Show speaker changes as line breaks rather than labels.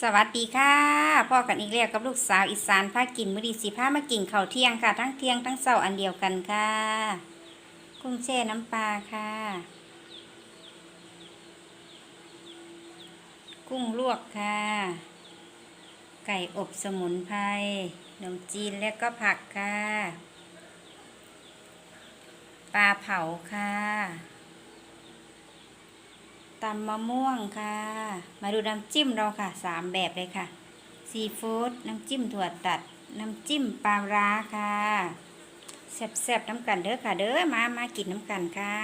สวัสดีค่ะพ่อกันอีกแล้วกับลูกสาวอีสานพากินมือดีสิพามากินข้าเที่ยงค่ะ ทั้งเที่ยงทั้งเช้าอันเดียวกันค่ะ กุ้งแช่น้ำปลาค่ะ กุ้งลวกค่ะ ไก่อบสมุนไพรขนมจีนและก็ผักค่ะ ปลาเผาค่ะ ตำมะม่วงค่ะ มาดูน้ำจิ้มเราค่ะสามแบบเลยค่ะ ซีฟู้ดน้ำจิ้มถั่วตัด น้ำจิ้มปลาร้าค่ะแซ่บๆน้ำกันเด้อค่ะ เด้อมามากินน้ำกันค่ะ